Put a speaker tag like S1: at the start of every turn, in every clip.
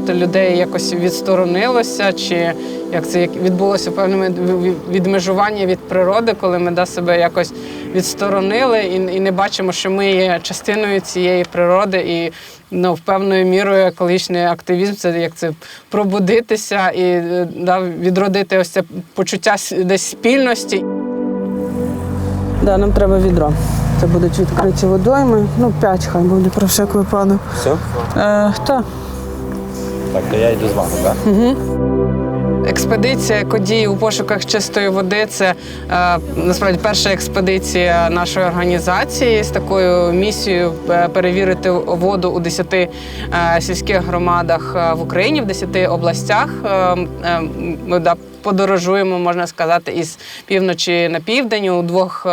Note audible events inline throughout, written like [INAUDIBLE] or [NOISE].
S1: багато людей якось відсторонилося, чи як це як відбулося певне відмежування від природи, коли ми да, себе якось відсторонили і, і не бачимо, що ми є частиною цієї природи, і ну, певною мірою екологічний активізм це як це пробудитися і да, відродити ось це почуття десь спільності. Да, нам треба відро. Це будуть відкриті водойми. Ну, п'ять хай буде про всяк випадок.
S2: Все?
S1: Е, та.
S2: Так, то я йду з вами, так?
S1: Експедиція Кодії у пошуках чистої води це е, насправді перша експедиція нашої організації з такою місією е, перевірити воду у 10 е, сільських громадах в Україні, в 10 областях. Ми подорожуємо, можна сказати, із півночі на південь у двох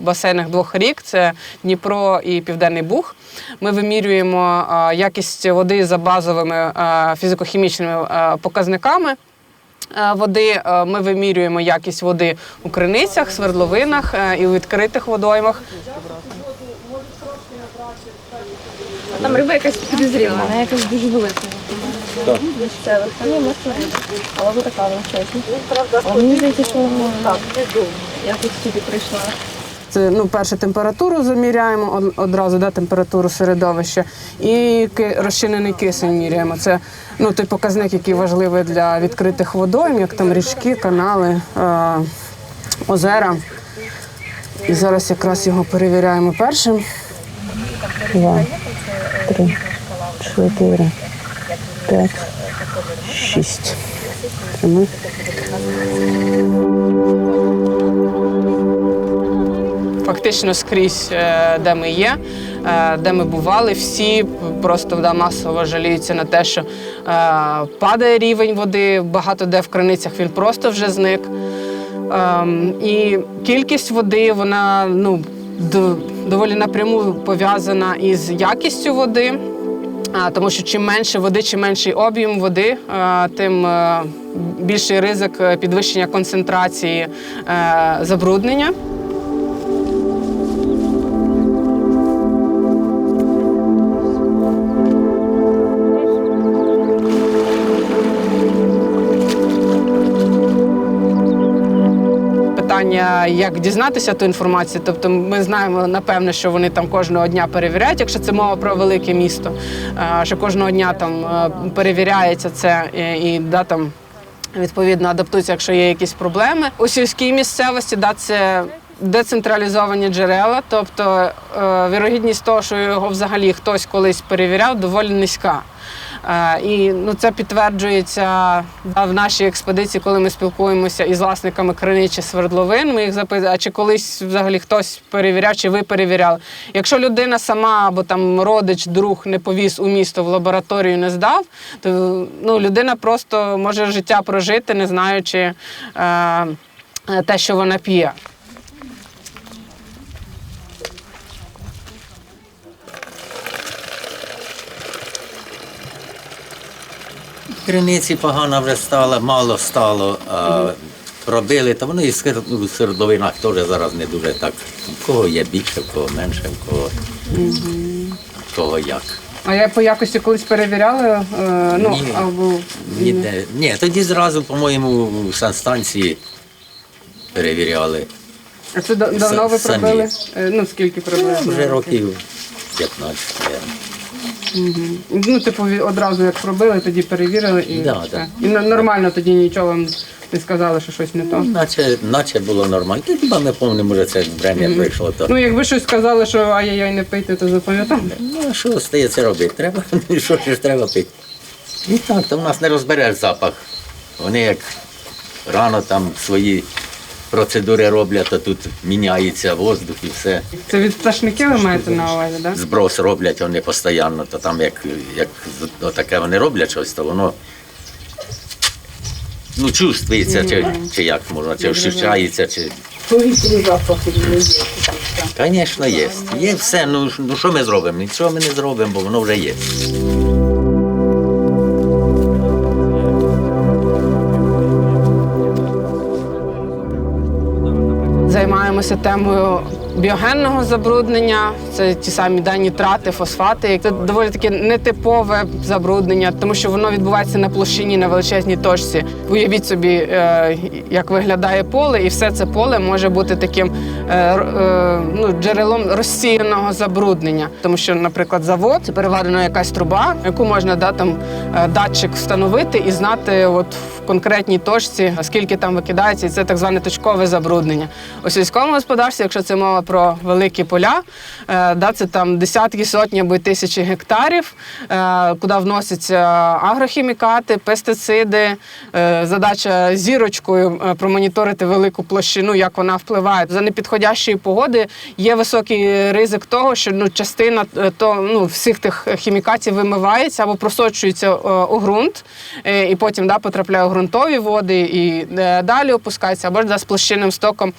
S1: басейнах двох рік: це Дніпро і Південний Буг. Ми вимірюємо якість води за базовими фізико-хімічними показниками. Е, Води е, ми вимірюємо якість води у криницях, свердловинах е, і у відкритих водоймах.
S3: Там риба якась підозріла, вона якась дуже велика.
S2: Так.
S3: Місцевих, є. Але ви така вона чесна. Але мені здається, що вона якось сюди прийшла.
S1: Це ну, перше температуру заміряємо одразу, да, температуру середовища, і розчинений кисень міряємо. Це ну, той показник, який важливий для відкритих водойм, як там річки, канали, е, озера. І зараз якраз його перевіряємо першим. Два, три, чотири, п'ять, шість. Фактично скрізь, е, де ми є, е, де ми бували, всі просто да, масово жаліються на те, що е, падає рівень води, багато де в криницях він просто вже зник. Ем, І кількість води вона ну, доволі напряму пов'язана із якістю води. Тому що чим менше води, чим менший об'єм води, тим більший ризик підвищення концентрації забруднення. Питання, як дізнатися ту інформацію. Тобто, ми знаємо напевне, що вони там кожного дня перевіряють, якщо це мова про велике місто, е, що кожного дня там е, перевіряється це і, і да, там відповідно адаптується, якщо є якісь проблеми. У сільській місцевості да, це децентралізовані джерела, тобто е, вірогідність того, що його взагалі хтось колись перевіряв, доволі низька. Е, І ну, це підтверджується в нашій експедиції, коли ми спілкуємося із власниками криниць чи свердловин. Ми їх запитуємо, а чи колись взагалі хтось перевіряв, чи ви перевіряли. Якщо людина сама або там родич, друг не повіз у місто в лабораторію, не здав, то ну, людина просто може життя прожити, не знаючи е, е, те, що вона п'є.
S2: Криниці погано вже стало, мало стало. А робили, то вони і в сер- ну, в свердловинах теж зараз не дуже так. У кого є більше, в кого менше, в кого, в кого як.
S1: А я по якості колись перевіряли, е, ну
S2: Ні.
S1: або
S2: Ніде. Ні, тоді зразу, по-моєму, в санстанції перевіряли.
S1: А це да- давно ви
S2: Самі.
S1: пробили? Е, Ну скільки пробили?
S2: Вже років 15. я.
S1: Ну, типу, одразу як пробили, тоді перевірили і
S2: Да, да.
S1: І н- нормально тоді нічого вам не сказали, що щось не то.
S2: Наче, наче було нормально. Та хіба не пам'ятаю, може це время прийшло. То.
S1: Ну, якби щось сказали, що ай-яй-яй не пийте, то запам'ятали.
S2: Ну, а що стається робити? Треба, [LAUGHS] що ж треба пити. І так, то в нас не розбереш запах. Вони як рано там свої процедури роблять, то тут міняється воздух і все.
S1: Це від пташників ви маєте на увазі, так? Да?
S2: Зброс роблять вони постійно, то там як, як таке вони роблять щось, то воно ну, чувствується, чи, чи як можна, чи ощущається, чи. Звісно, є. Є все. Ну, ну що ми зробимо? Нічого ми не зробимо, бо воно вже є.
S1: Займаємося темою біогенного забруднення, це ті самі да, нітрати, фосфати. Це доволі таке нетипове забруднення, тому що воно відбувається на площині на величезній точці. Уявіть собі, е, як виглядає поле, і все це поле може бути таким е, е, ну, джерелом розсіяного забруднення. Тому що, наприклад, завод це переварена якась труба, яку можна да, там, датчик встановити і знати от, конкретній точці, скільки там викидається, і це так зване точкове забруднення. У сільському господарстві, якщо це мова про великі поля, е, да, це там десятки, сотні або тисячі гектарів, е, куди вносяться агрохімікати, пестициди. Е, Задача зірочкою промоніторити велику площину, як вона впливає. За непідходящої погоди є високий ризик того, що ну, частина то, ну, всіх тих хімікатів вимивається або просочується у ґрунт, і потім да, потрапляє у ґрунтові води і е, далі опускається, або ж з площинним стоком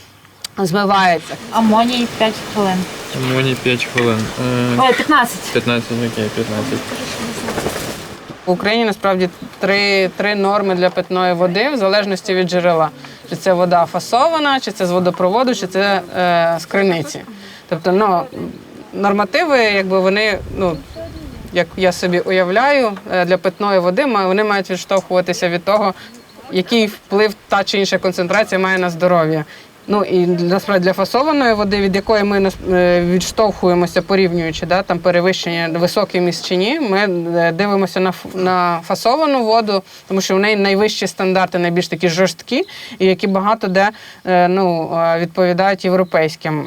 S1: змивається.
S4: Амоній 5 хвилин.
S5: Мені 5 хвилин. Е,
S4: Ой, 15.
S5: 15, окей, 15.
S1: В Україні насправді три, три норми для питної води в залежності від джерела. Чи це вода фасована, чи це з водопроводу, чи це е, з криниці. Тобто, ну, нормативи, якби вони, ну, як я собі уявляю, е, для питної води вони мають відштовхуватися від того, який вплив та чи інша концентрація має на здоров'я. Ну і насправді для фасованої води, від якої ми е, відштовхуємося, порівнюючи да, там перевищення високі міст чи ні, ми е, дивимося на, на фасовану воду, тому що в неї найвищі стандарти, найбільш такі жорсткі, і які багато де е, ну, відповідають європейським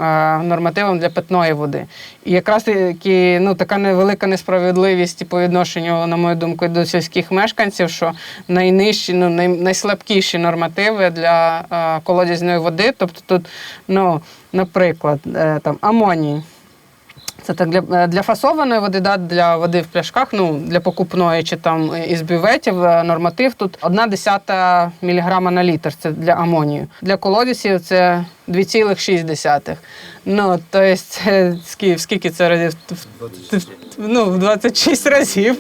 S1: нормативам для питної води. І якраз таки ну, така невелика несправедливість по відношенню, на мою думку, до сільських мешканців, що найнижчі, ну, най, найслабкіші нормативи для колодязної води. Тобто тут, ну, наприклад, е, там амоній. Це так для, е, для фасованої води, да, для води в пляшках, ну для покупної чи там із бюветів е, норматив тут 1 десята міліграма на літр. Це для амонію. Для колодязів це 2,6. Ну, то есть, е, скільки, це разів? Ну, в 26 разів.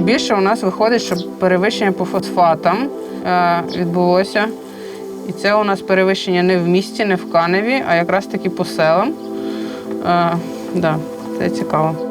S1: Найбільше у нас виходить, що перевищення по фосфатам е, відбулося. І це у нас перевищення не в місті, не в Каневі, а якраз таки по селам. Е, да, це цікаво.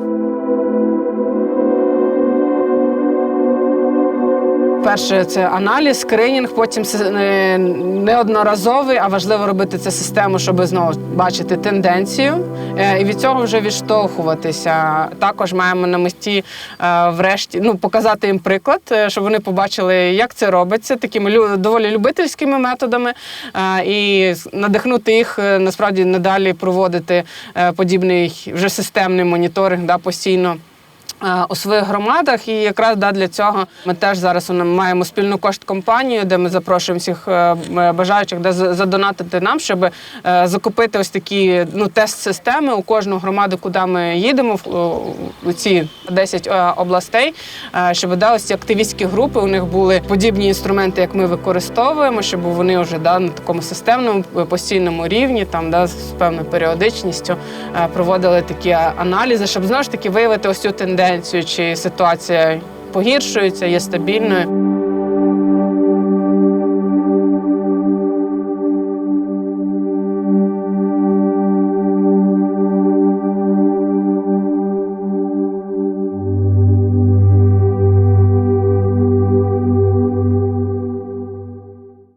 S1: Перше це аналіз, скринінг, потім е, неодноразовий, а важливо робити це систему, щоб знову бачити тенденцію е, і від цього вже відштовхуватися. Також маємо на меті е, врешті ну, показати їм приклад, щоб вони побачили, як це робиться такими доволі любительськими методами, і надихнути їх насправді надалі проводити подібний вже системний моніторинг да, постійно. Е, У своїх громадах, і якраз да, для цього ми теж зараз маємо спільну кошт компанію, де ми запрошуємо всіх е, бажаючих да, за- задонатити нам, щоб е, закупити ось такі ну, тест-системи у кожну громаду, куди ми їдемо, в, ці 10 е, областей, е, щоб да, ось ці активістські групи у них були подібні інструменти, як ми використовуємо, щоб вони вже да, на такому системному е, постійному рівні, там да, з певною періодичністю е, проводили такі аналізи, щоб знову ж таки виявити ось цю тенденцію, чи ситуація погіршується, є стабільною.